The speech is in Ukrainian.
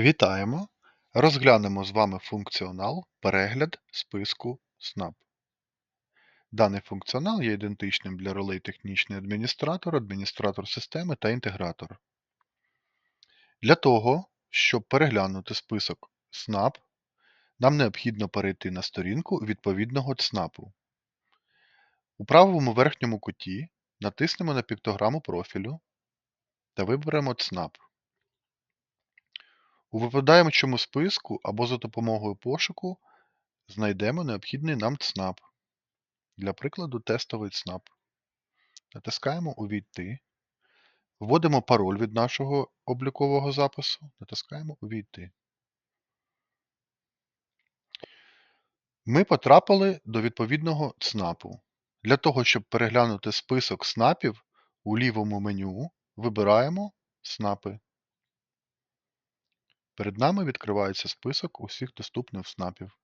Вітаємо! Розглянемо з вами функціонал Перегляд списку СНАП. Даний функціонал є ідентичним для ролей технічний адміністратор, адміністратор системи та інтегратор. Для того, щоб переглянути список СНАП, нам необхідно перейти на сторінку відповідного ЦНАПу. У правому верхньому куті натиснемо на піктограму профілю та виберемо ЦНАП. У випадаючому списку або за допомогою пошуку знайдемо необхідний нам ЦНАП. Для прикладу, тестовий ЦНАП. Натискаємо Увійти. Вводимо пароль від нашого облікового запису. Натискаємо Увійти. Ми потрапили до відповідного ЦНАПу. Для того, щоб переглянути список СНАПів, у лівому меню вибираємо СНАПи. Перед нами відкривається список усіх доступних СНАПів.